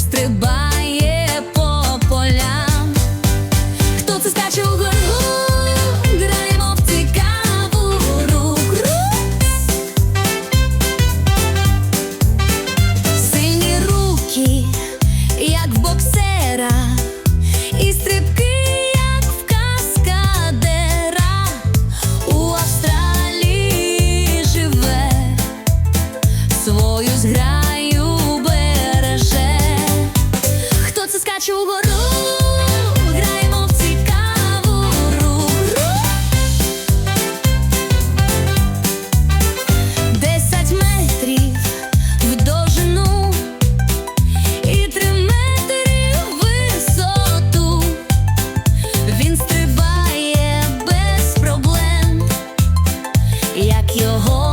стрибає по полям, хто це скаче у граємо в цікаву руку. Сильні руки, як боксера, і стрибки. свой. your whole